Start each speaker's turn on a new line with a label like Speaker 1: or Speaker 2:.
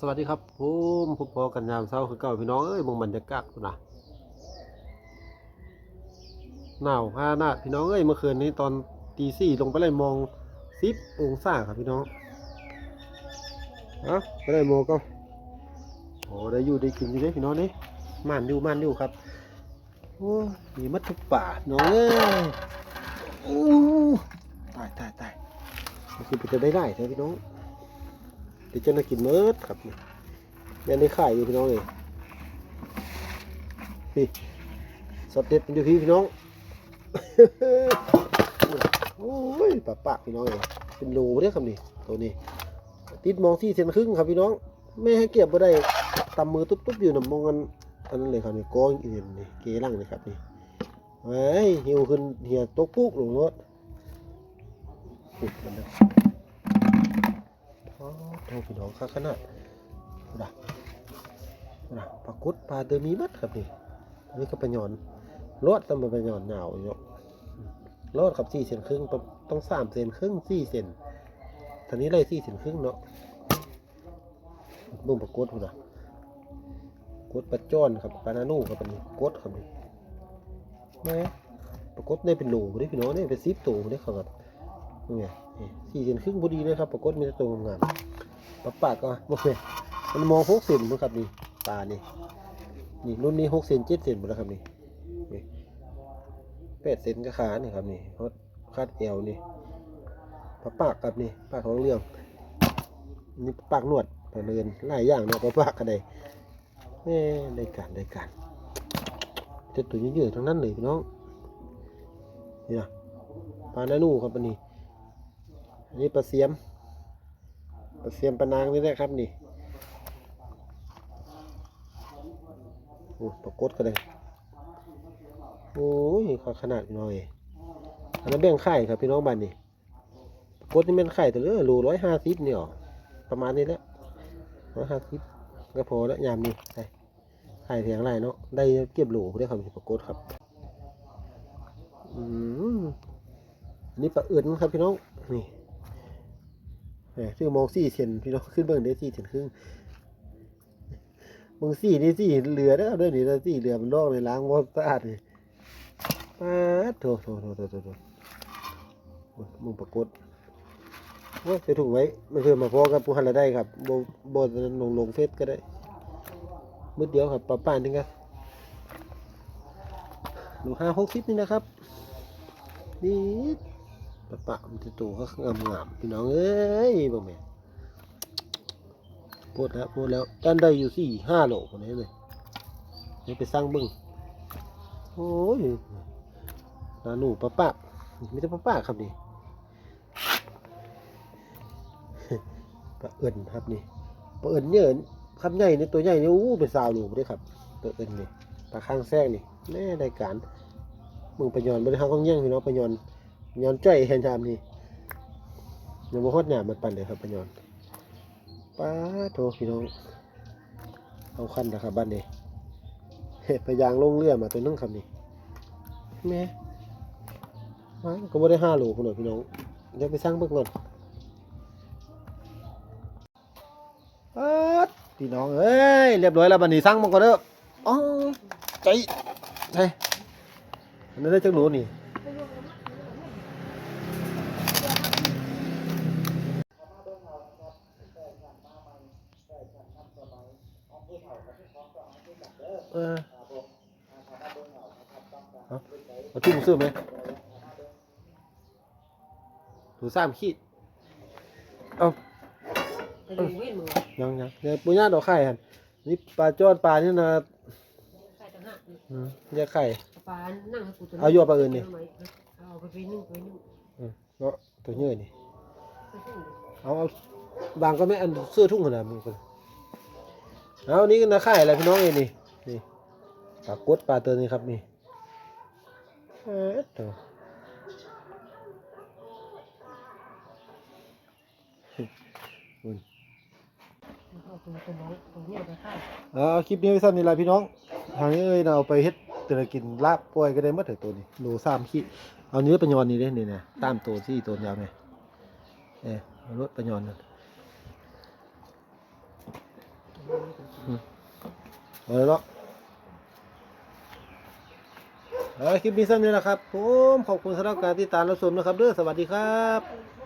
Speaker 1: สวัสดีครับผมพบพอกันยามเช้าคือเก่าพี่น้องเอ้ยมึงบรรยากาศนะหนาวพาหนาพี่น้องเอ้ยเมื่อคืนนี้ตอนตีสี่ลงไปเลยมองสิบองศาครับพี่น้องเอาไปเลยโมองก็โอ้ได้อยู่ได้กินอยู่เด้พี่น้องนี่ม่านอยู่ม่านอยู่ครับโอ้มีมัดทุกป่าน้องเอ้ยอู้ตายตายตายคือจะได้ได้ใช่พี่น้อง ดี๋ยวจะน่ากินเมิดครับนี่ยังได้ขายอยู่พี่น้องเลยนี่สดเด็ดมันอยู่พี่พี่น้องโอ้ยปากปากพี่น้องเลยเป็นโลเด้อครับนี่ตัวนี้ ติดมองที่เซนครึ่งครับพี่น้องไม่ให้เก็บบ่ได้ตำมือตุ๊บๆอยู่นะมองกันอันนั้นเลยครับนี่ก้อนอีเวนนี่เกลังเลยครับนี่ไอ้ยหิวขึ้นเหียตกปุ๊กลงรถอุ๊ยมันนะ โทษพี่น้องครับขนาดนะนะปลากุดปลาเดอมีมัดครับนี่อันนี่ก็ปลาหยอนรอดต้องมาปลาหยอนหนาวอยู่เนาะรอดครับสี่เซนครึ่งต้องสามเซนครึ่งสี่เซนตอนนี้เลยสี่เซนครึ่งเนาะบุ้มปลากุดพุ่นนะกุดปลาจ้อนครับปลานานูครับอันนี้กุดครับนี่แม่ปลากุดเนี่เป็นโหลได้พี่น้องเนี่เป็นซิปโตได้ครับนี่ไงนี่สี่เซนครึ่งพอดีเลยครับปรากฏมีแต่ตัวงาม ปลาปากก็โอเคมันมองหกเซนมั้งครับนี่ปลานี่นี่รุ่นนี้หกเซนเจ็ดเซนหมดแล้วครับนี่แปดเซนก็ขานี่ครับนี่เขาคาดเอวนี่ปลาปากครับนี่ปากของเรื่องนี่ปากนวดปลาเรือนหลายอย่างเนาะปลาปากก็ได้แม่ได้การได้การจะตัวยอะๆทั้งนั้นเลยพี่น้องนี่นะปลาหน้านูครับอันนี้อันนี้ปลาเสียม เสียมปนางนี่แหละครับนี่โอ้ปลากดก็ได้โอ้ยขขนาดพี่อยอันนั้นแบ่งไข่ครับพี่น้องบ้านนี่ปลากดนี่เป็นไข่แต่เลือโลร้อยห้าสิบนี่หรอประมาณนี้แหละร้อยห้าสิบก็พอแล้วยามนี้ไข่ไข่เพียงไรเนาะได้เก็บหลูได้ครับปลากดครับอืมอันนี้ปลาเอิญครับพี่น้องนี่ แหมชื่อมองสี่เซนพี่น้องขึ้นเบิ่งได้สี่เซนครึ่งมึงสี่นี่สี่เหลือแล้วด้วยนี่สี่เหลือมันลอกเลยล้างวอสะอาดเลยป้าดโถโถโถโถโถโถอ้ยมึงปรากฏโอ้ยจะถูกไว้ไม่เพื่อมาพอกับผู้หันละได้ครับโบโบลงลงเฟซก็ได้มืดเดียวครับปะป่านนึงครับหนูห้าหกสิบนี่นะครับนี่ ปะปะมันจะโตก็งามงามๆพี่น้องเอ้ยบ่แม่พูดแล้วพูดแล้วด้านได้อยู่สี่ห้าโลคนนี้เลยเดี๋ยวไปสร้างบึ้งโอ้ยนาหนูปะปะไม่ใช่ปะปะครับนี่ปลาเอิญครับนี่ปลาเอิญเนี่ยคำใหญ่นี่ตัวใหญ่นี่อู้เป็นสาวหลูกด้วยครับปลาเอิญนี่ปลาข้างแทรกนี่แน่ได้การมึงไปยอนบริหารของแย่งพี่น้องไปยอน ย้อนจ้อยเห็นชามนี่ยังบ่ฮอดหยามันปั่นเลยครับปะย้อนป้าโทพี่น้องเอาคันนะครับบ้านนี้เฮ็ดพยางลงเรือมาตัวนึงครับนี่แม่มาก็บ่ได้ห้าโลพุ่นน่ะพี่น้องเดี๋ยวไปสร้างเบิ่งก่อนป๊าดพี่น้องเอ้ยเรียบร้อยแล้วบัดนี้สร้างมันก่อนเด้ออ๋อใจใช่อันนั้นได้จักโหลนี่ เออเอาเอาทุ่มซื้อไหมถูสามขีดเอา
Speaker 2: ไปดูเว้นมือ
Speaker 1: ยังยังเนี่ยปุญญาดอกไข่ฮะนี่ปลาจอดปลานี่นะ
Speaker 2: ใส่ต่างหากนี่
Speaker 1: อืมเรียกไข่
Speaker 2: ปลานั่งให้กูตัว
Speaker 1: เอาอยู่ปลาอื่นนี่
Speaker 2: เอาไปไปนึ่งไปนึ่ง
Speaker 1: อืมเนาะตัวเนื้อนี่
Speaker 2: ไปนึ่ง
Speaker 1: เอาเอาบางก็ไม่อันเสื้อทุ่งขนาดมึงคนเอานี่ก็นะไข่อะไรพี่น้องเองนี่นี่ ปลากดปลาเตือนนี่ครับนี่เอ๊ะตัว
Speaker 2: เอาตัวตัวน้อย
Speaker 1: เอาคลิปนี้ไว้สั้นนี่แหละพี่น้อง ทางนี้เอ้ยเราเอาไปเฮ็ดเตระกินลาบป่วยก็ได้มาถึงตัวนี้โลสามขีดเอาเนื้อปัญญอนนี่เด้นี่นะตามตัวที่ตัวยาวไหมเออเอารถปัญญอนนั่นเอาเลยเนาะ เอาคลิปนี้สั้นนี้แหละครับผมขอบคุณสำหรับการติดตามรับชมนะครับเด้อสวัสดีครับ